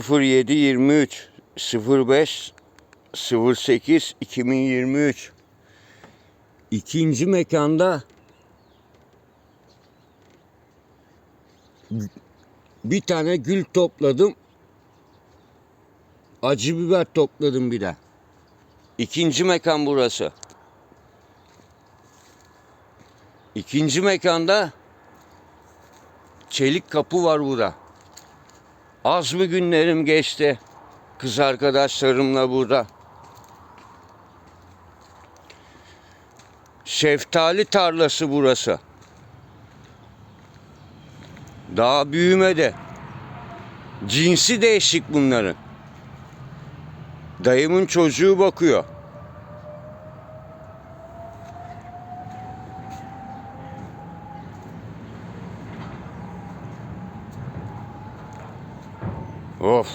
07 23 05 08 2023 İkinci mekanda bir tane gül topladım. Acı biber topladım bir de. İkinci mekan burası. İkinci mekanda çelik kapı var burada. Az mı günlerim geçti kız arkadaşlarımla burada. Şeftali tarlası burası. Daha büyümedi. Cinsi değişik bunların. Dayımın çocuğu bakıyor. Оф.